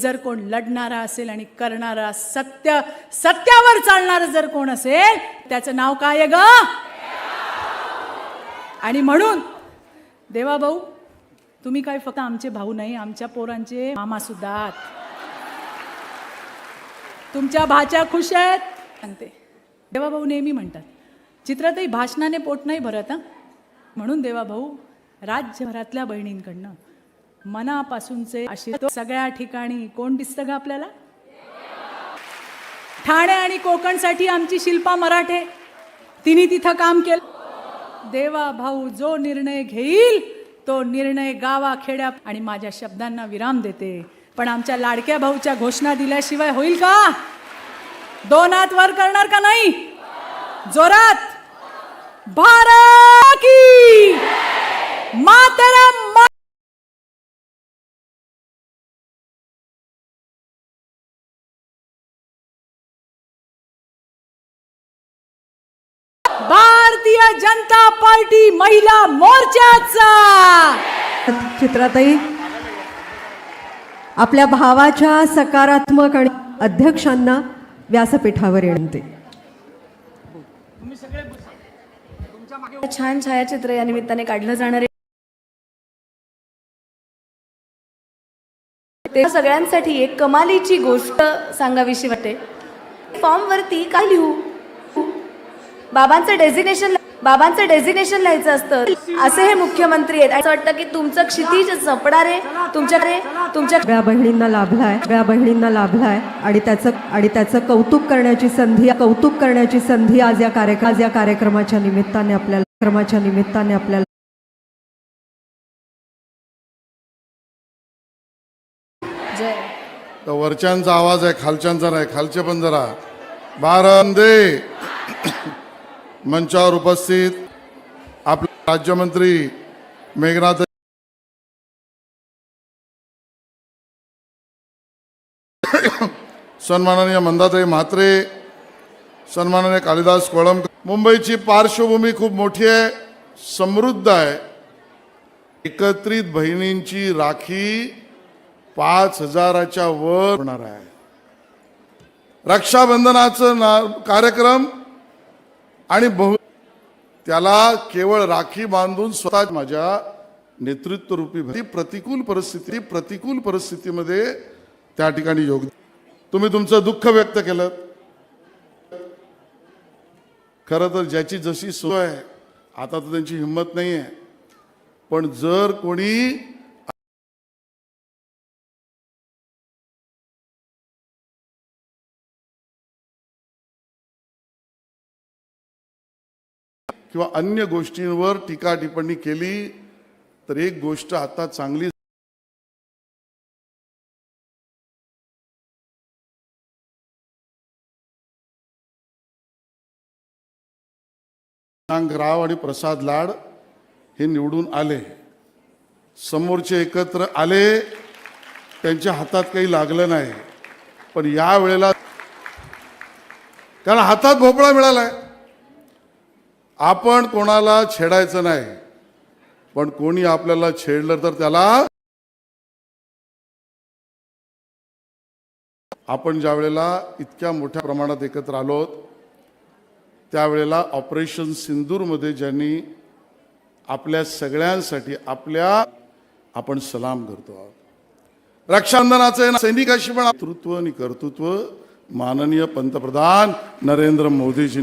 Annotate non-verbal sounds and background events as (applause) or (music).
जर कोण लढणारा असेल आणि करणारा सत्य सत्यावर चालणारा जर कोण असेल त्याचं नाव काय आहे ग? आणि म्हणून देवा भाऊ तुम्ही काय फक्त आमचे भाऊ नाही आमच्या पोरांचे मामा सुद्धा आहात. तुमच्या भाच्या खुश आहेत. सांगते. देवा भाऊ नेहमी म्हणतात चित्रातही भाषणाने पोट नाही भरत हां? म्हणून देवा भाऊ राज्यभरातल्या बहिणींकडनं मनापासूनचे असे सगळ्या ठिकाणी. कोण दिसतं का आपल्याला? ठाणे आणि कोकणसाठी आमची शिल्पा मराठे. तिने तिथं काम केलं. देवा भाऊ जो निर्णय घेईल तो निर्णय गावा खेड्या आणि माझ्या शब्दांना विराम देते. पण आमच्या लाडक्या भाऊच्या घोषणा दिल्याशिवाय होईल का? दोन हात वर करणार का नाही? जोरात. भारत! भारतीय जनता पार्टी महिला मोर्चाचा. चित्राताई आपल्या भावाच्या सकारात्मक आणि अध्यक्षांना व्यासपीठावर येणते छान छायाचित्र या निमित्ताने काढलं जाणार आहे. ते सगळ्यांसाठी एक कमालीची गोष्ट सांगावीशी वाटते. फॉर्म वरती काय लिहू? बाबांचं डेझिनेशन बाबांचं डेझिनेशन लिहायचं असतं. असे हे मुख्यमंत्री आहेत. असं वाटतं की तुमचं क्षितिज जपणारे तुमच्याकडे तुमच्या सगळ्या बहिणींना लाभलाय. सगळ्या बहिणींना लाभलाय. आणि त्याचं आणि त्याचं कौतुक करण्याची संधी कौतुक करण्याची संधी आज या कार्यक्रम आज या कार्यक्रमाच्या निमित्ताने आपल्याला क्रमाच्या निमित्ताने आपल्याला जय. तर वरच्यांचा आवाज आहे खालच्यांचा नाही खालचे पण जरा. बारंदे मंचावर उपस्थित आपले राज्यमंत्री मेघनाथ (coughs) सन्माननीय मंदाताई म्हात्रे सन्माननीय कालिदास कोळंबकर मुंबईची पार्श्वभूमी खूप मोठी आहे समृद्ध आहे. एकत्रित बहिणींची राखी पाच हजाराच्या वर होणार आहे. रक्षाबंधनाचं ना कार्यक्रम आणि बहु त्याला केवळ राखी बांधून स्वतः माझ्या नेतृत्वरूपी ती प्रतिकूल परिस्थिती प्रतिकूल परिस्थितीमध्ये त्या ठिकाणी योग तुम्ही तुमचं दुःख व्यक्त केलं. खरं तर ज्याची जशी सोय आहे आता तर त्यांची हिंमत नाही आहे पण जर कोणी किंवा अन्य गोष्टींवर टीका टिप्पणी केली तर एक गोष्ट आता चांगली राव आणि प्रसाद लाड हे निवडून आले. समोरचे एकत्र आले त्यांच्या हातात काही लागलं नाही. पण या वेळेला कारण हातात भोपळा मिळालाय. आपण कोणाला छेडायचं नाही पण कोणी आपल्याला छेडलं तर त्याला आपण ज्या वेळेला इतक्या मोठ्या प्रमाणात एकत्र आलो त्यावेळेला ऑपरेशन सिंदूरमध्ये ज्यांनी आपल्या सगळ्यांसाठी आपल्या आपण सलाम करतो आहोत. रक्षाबंधनाचे सैनिकाशी पण कर्तृत्व आणि कर्तृत्व माननीय पंतप्रधान नरेंद्र मोदीजी